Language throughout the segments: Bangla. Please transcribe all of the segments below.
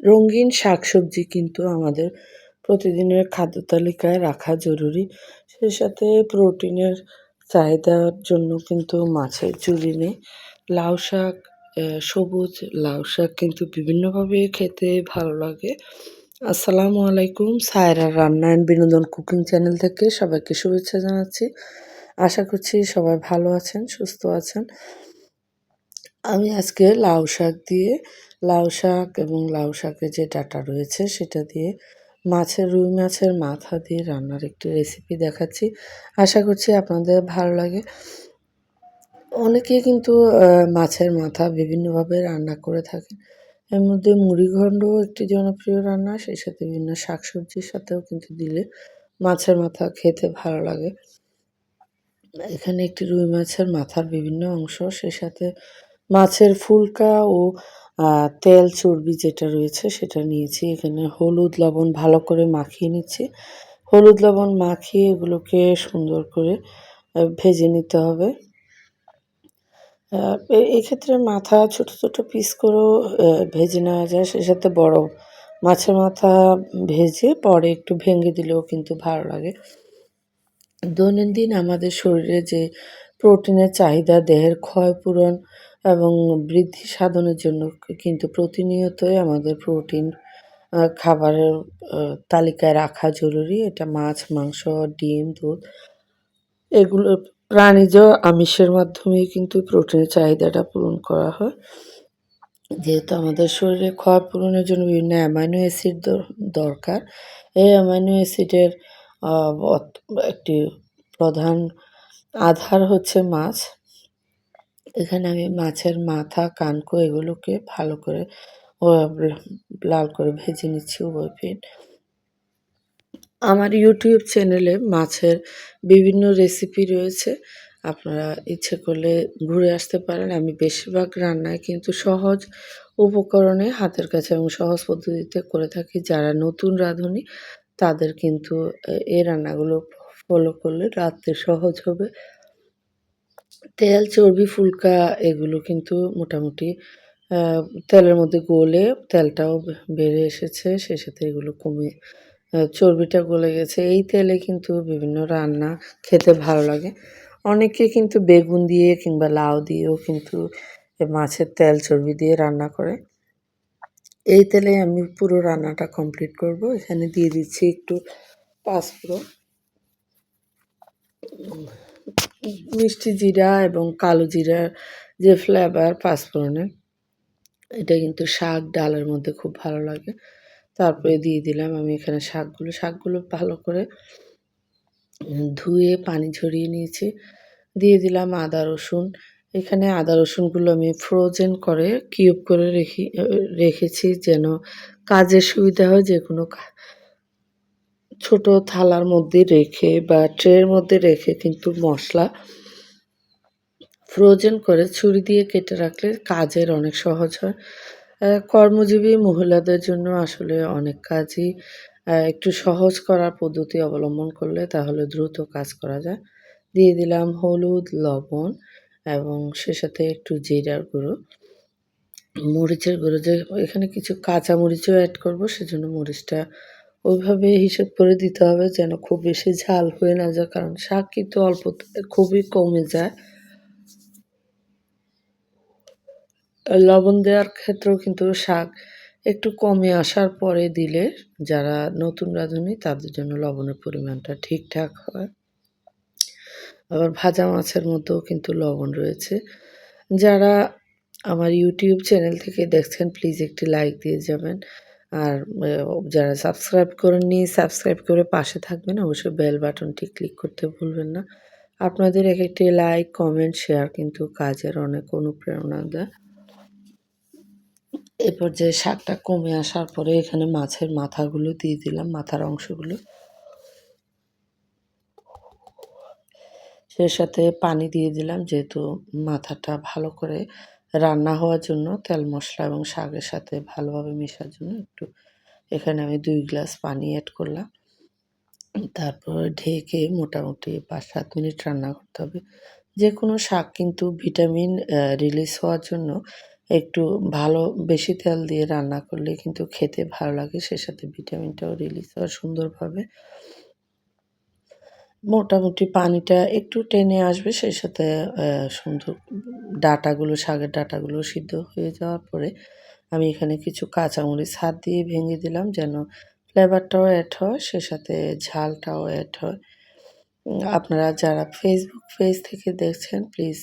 রঙিন শাকসবজি কিন্তু আমাদের প্রতিদিনের খাদ্য তালিকায় রাখা জরুরি। সেই সাথে প্রোটিনের চাহিদার জন্য কিন্তু মাছের ঝুলি নেই। লাউ শাক সবুজ লাউ শাক কিন্তু বিভিন্নভাবে খেতে ভালো লাগে। আসসালামু আলাইকুম, সায়রা রান্না অ্যান্ড বিনোদন কুকিং চ্যানেল থেকে সবাইকে শুভেচ্ছা জানাচ্ছি। আশা করছি সবাই ভালো আছেন, সুস্থ আছেন। আমি আজকে লাউ শাক দিয়ে, লাউ শাক এবং লাউ শাকের যে ডাটা রয়েছে সেটা দিয়ে মাছের, রুই মাছের মাথা দিয়ে রান্নার একটি রেসিপি দেখাচ্ছি। আশা করছি আপনাদের ভালো লাগে। অনেকে কিন্তু মাছের মাথা বিভিন্নভাবে রান্না করে থাকেন। এর মধ্যে মুড়িঘণ্ড একটি জনপ্রিয় রান্না, সেই সাথে বিভিন্ন শাকসবজির সাথেও কিন্তু দিলে মাছের মাথা খেতে ভালো লাগে। এখানে একটি রুই মাছের মাথার বিভিন্ন অংশ, সেই সাথে মাছের ফুলকা ও তেল চর্বি যেটা রয়েছে সেটা নিয়েছি। এখানে হলুদ লবণ ভালো করে মাখিয়ে নিচ্ছি। হলুদ লবণ মাখিয়ে এগুলোকে সুন্দর করে ভেজে নিতে হবে। এক্ষেত্রে মাথা ছোট ছোট পিস করেও ভেজে নেওয়া যায়। সে সাথে বড় মাছের মাথা ভেজে পরে একটু ভেঙে দিলেও কিন্তু ভালো লাগে। দৈনন্দিন আমাদের শরীরে যে প্রোটিনের চাহিদা, দেহের ক্ষয় পূরণ এবং বৃদ্ধি সাধনের জন্য কিন্তু প্রতিনিয়তই আমাদের প্রোটিন খাবারের তালিকায় রাখা জরুরি। এটা মাছ, মাংস, ডিম, দুধ, এগুলো প্রাণীজ আমিষের মাধ্যমেই কিন্তু প্রোটিনের চাহিদাটা পূরণ করা হয়। যেহেতু আমাদের শরীরে ক্ষয় পূরণের জন্য বিভিন্ন অ্যামাইনো অ্যাসিড দরকার। এই অ্যামাইনো অ্যাসিডের একটি প্রধান আধার হচ্ছে মাছ। এখানে আমি মাছের মাথা, কানকো এগুলোকে ভালো করে লাল করে ভেজে নিচ্ছি উভয় পিঠ আমার ইউটিউব চ্যানেলে মাছের বিভিন্ন রেসিপি রয়েছে। আপনারা ইচ্ছে করলে ঘুরে আসতে পারেন। আমি বেশিরভাগ রান্নায় কিন্তু সহজ উপকরণে হাতের কাছে এবং সহজ পদ্ধতিতে করে থাকি। যারা নতুন রাঁধুনি, তাদের কিন্তু এই রান্নাগুলো ফলো করলে রাত্রে সহজ হবে। তেল, চর্বি, ফুলকা এগুলো কিন্তু মোটামুটি তেলের মধ্যে গলে তেলটাও বেড়ে এসেছে সে সাথে এগুলো কমে চর্বিটা গলে গেছে। এই তেলে কিন্তু বিভিন্ন রান্না খেতে ভালো লাগে। অনেকে কিন্তু বেগুন দিয়ে কিংবা লাউ দিয়েও কিন্তু মাছের তেল, চর্বি দিয়ে রান্না করে। এই তেলে আমি পুরো রান্নাটা কমপ্লিট করব। এখানে দিয়ে দিচ্ছি একটু পাঁচ পাঁচফোড়ন মিষ্টি জিরা এবং কালো জিরার যে ফ্লেভার পাঁচফোড়নের এটা কিন্তু শাক ডালের মধ্যে খুব ভালো লাগে। তারপরে দিয়ে দিলাম আমি এখানে শাকগুলো। শাকগুলো ভালো করে ধুয়ে পানি ঝরিয়ে নিয়েছি। দিয়ে দিলাম আদা, রসুন। এখানে আদা, রসুনগুলো আমি ফ্রোজেন করে কিউব করে রেখে, রেখেছি যেন কাজের সুবিধা হয় যে কোনো ছোট থালার মধ্যে রেখে বা ট্রের মধ্যে রেখে কিন্তু মশলা ফ্রোজেন করে ছুরি দিয়ে কেটে রাখলে কাজের অনেক সহজ হয়। কর্মজীবী মহিলাদের জন্য আসলে অনেক কাজই একটু সহজ করার পদ্ধতি অবলম্বন করলে তাহলে দ্রুত কাজ করা যায়। দিয়ে দিলাম হলুদ, লবণ এবং সে সাথে একটু জিরার গুঁড়ো। মরিচের গুঁড়ো যে, এখানে কিছু কাঁচা মরিচও অ্যাড করব, সেজন্য মরিচটা ওইভাবে হিসেব করে দিতে হবে যেন খুব বেশি ঝাল হয়ে না যায়, কারণ শাক কিন্তু অল্প খুবই কমে যায়। লবণ দেওয়ার ক্ষেত্রেও কিন্তু শাক একটু কমে আসার পরে দিলে যারা নতুন রাঁধুনি, তাদের জন্য লবণের পরিমাণটা ঠিকঠাক হয়। আবার ভাজা মাছের মধ্যেও কিন্তু লবণ রয়েছে। যারা আমার ইউটিউব চ্যানেল থেকে দেখছেন, প্লিজ একটি লাইক দিয়ে যাবেন। আর যারা সাবস্ক্রাইব করেননি সাবস্ক্রাইব করে পাশে থাকবেন। অবশ্যই বেল বাটনটি ক্লিক করতে ভুলবেন না। আপনাদের এক একটি লাইক কমেন্ট শেয়ার কিন্তু কাজের অনেক অনুপ্রেরণা দেয়। এরপর যে শাকটা কমে আসার পরে এখানে মাছের মাথাগুলো দিয়ে দিলাম, মাথার অংশগুলো। সে সাথে পানি দিয়ে দিলাম, যেহেতু মাথাটা ভালো করে রান্না হওয়ার জন্য তেল, মশলা এবং শাকের সাথে ভালোভাবে মেশার জন্য একটু এখানে আমি দুই গ্লাস পানি অ্যাড করলাম। তারপর ঢেকে মোটামুটি পাঁচ, সাত মিনিট রান্না করতে হবে। যে কোনো শাক কিন্তু ভিটামিন রিলিজ হওয়ার জন্য একটু ভালো বেশি তেল দিয়ে রান্না করলে কিন্তু খেতে ভালো লাগে, সে সাথে ভিটামিনটাও রিলিজ হয় সুন্দরভাবে। মোটামুটি পানিটা একটু টেনে আসবে, সেই সাথে সুন্দর ডাটাগুলো, শাকের ডাটাগুলো সিদ্ধ হয়ে যাওয়ার পরে আমি এখানে কিছু কাঁচামরিচ হাত দিয়ে ভেঙে দিলাম যেন ফ্লেভারটাও অ্যাড হয় সে সাথে ঝালটাও অ্যাড হয়। আপনারা যারা ফেসবুক পেজ থেকে দেখছেন প্লিজ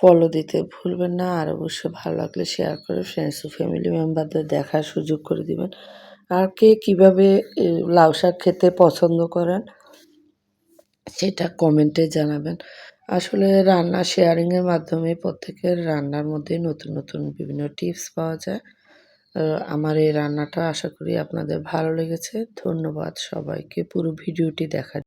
ফলো দিতে ভুলবেন না। আর অবশ্যই ভালো লাগলে শেয়ার করে ফ্রেন্ডস ও ফ্যামিলি মেম্বারদের দেখার সুযোগ করে দিবেন। আর কে কীভাবে লাউ শাক খেতে পছন্দ করেন সেটা কমেন্টে জানাবেন। আসলে রান্না শেয়ারিংয়ের মাধ্যমে প্রত্যেকের রান্নার মধ্যে নতুন নতুন বিভিন্ন টিপস পাওয়া যায়। আমার এই রান্নাটা আশা করি আপনাদের ভালো লেগেছে। ধন্যবাদ সবাইকে। পুরো ভিডিওটি দেখার